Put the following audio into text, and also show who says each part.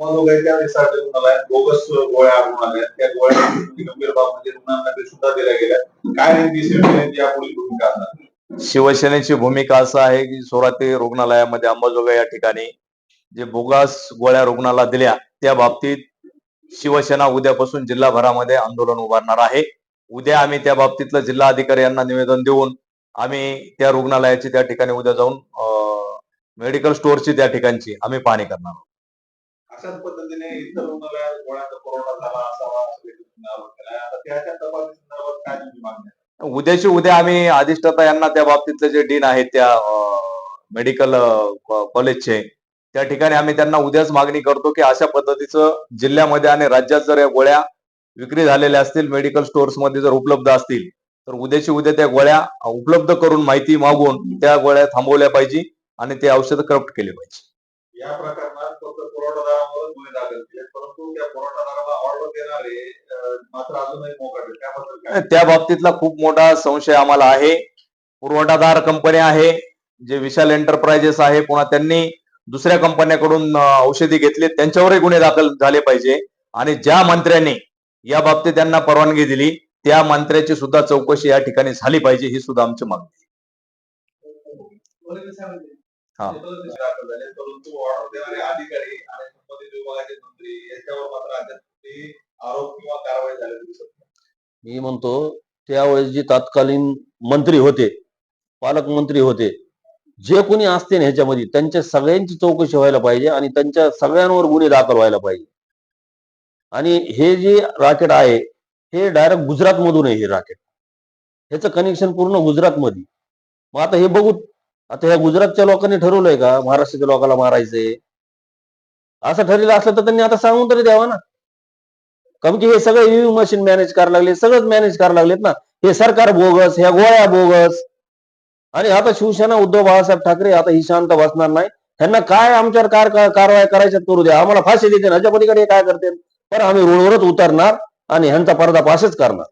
Speaker 1: मनोगैच्या रुग्णालयात बोगस गोळ्या आढळून आल्या. त्या गोळ्या गंभीर बाब म्हणजे रुग्णांना ते सुद्धा दिल्या गेल्या. काय नेमकी शिवसेनेची यापुढील भूमिका असणार?
Speaker 2: शिवसेनेची भूमिका असं आहे की सोराते रुग्णालयामध्ये अंबाजोगाई या ठिकाणी जे बोगस गोळ्या रुग्णाला दिल्या त्या बाबतीत शिवसेना उद्यापासून जिल्हाभरामध्ये आंदोलन उभारणार आहे. उद्या आम्ही त्या बाबतीतलं जिल्हा अधिकारी यांना निवेदन देऊन आम्ही त्या रुग्णालयाची त्या ठिकाणी उद्या जाऊन मेडिकल स्टोअरची त्या ठिकाणची आम्ही पाहणी करणार आहोत.
Speaker 1: अशाच पद्धतीने इतर रुग्णालयात गोळ्यांचा पुरवठा झाला असावा असं आता त्याच्या तपासणी संदर्भात काय तुमची मागणी आहे?
Speaker 2: उद्याची उद्या आम्ही अधिष्ठाता यांना त्या बाबतीतले जे डीन आहेत त्या मेडिकल कॉलेजचे त्या ठिकाणी आम्ही त्यांना उद्याच मागणी करतो की अशा पद्धतीचं जिल्ह्यामध्ये आणि राज्यात जर या गोळ्या विक्री झालेल्या असतील मेडिकल स्टोअर्समध्ये जर उपलब्ध असतील तर उद्याची उद्या त्या गोळ्या उपलब्ध करून माहिती मागून त्या गोळ्या थांबवल्या पाहिजे आणि ते औषधं करप्ट केले पाहिजे
Speaker 1: या प्रकरणात फक्त पुरवठादारावर गुन्हे दाखल केले परंतु त्या पुरवठादाराला ऑर्डर देणारे मात्र अजूनही मोकाट. त्याबद्दल काय?
Speaker 2: त्या बाबतीतला खूप मोठा संशय आम्हाला आहे. पुरवठादार कंपन्या आहे जे विशाल एंटरप्राइजेस आहे पुन्हा त्यांनी दुसऱ्या कंपन्याकडून औषधी घेतली त्यांच्यावरही गुन्हे दाखल झाले पाहिजे. आणि ज्या मंत्र्यांनी या बाबतीत त्यांना परवानगी दिली त्या मंत्र्याची सुद्धा चौकशी या ठिकाणी झाली पाहिजे ही सुद्धा आमची मागणी
Speaker 1: परंतु ऑर्डर देणारे अधिकारी आणि संबंधित विभागाचे मंत्री याच्यावर मात्र अद्याप आरोप किंवा कारवाई झालेली दिसत
Speaker 3: मी म्हणतो त्यावेळेस जे तत्कालीन मंत्री होते पालकमंत्री होते जे कोणी असते ना ह्याच्यामध्ये त्यांच्या सगळ्यांची चौकशी व्हायला पाहिजे आणि त्यांच्या सगळ्यांवर गुन्हे दाखल व्हायला पाहिजे. आणि हे जे राकेट आहे हे डायरेक्ट गुजरात मधून आहे हे राकेट. ह्याचं कनेक्शन पूर्ण गुजरात मध्ये मग आता हे बघू आता ह्या गुजरातच्या लोकांनी ठरवलंय का? महाराष्ट्राच्या लोकांना मारायचंय असं ठरलेलं असलं तर त्यांनी आता सांगून तरी द्यावा ना. कारण की हे सगळे ईव्हीएम मशीन मॅनेज करायला लागले सगळंच मॅनेज करायला लागलेत ना. हे सरकार बोगस ह्या गोळ्या बोगस. आणि आता शिवसेना उद्धव बाळासाहेब ठाकरे आता ही शांत बसणार नाही. त्यांना काय आमच्यावर कार कारवाई करायच्यात करू द्या? आम्हाला फाशी देते ह्याच्या पलीकडे काय करते पण आम्ही रोडवरच उतरणार आणि ह्यांचा पर्दापाशच करणार.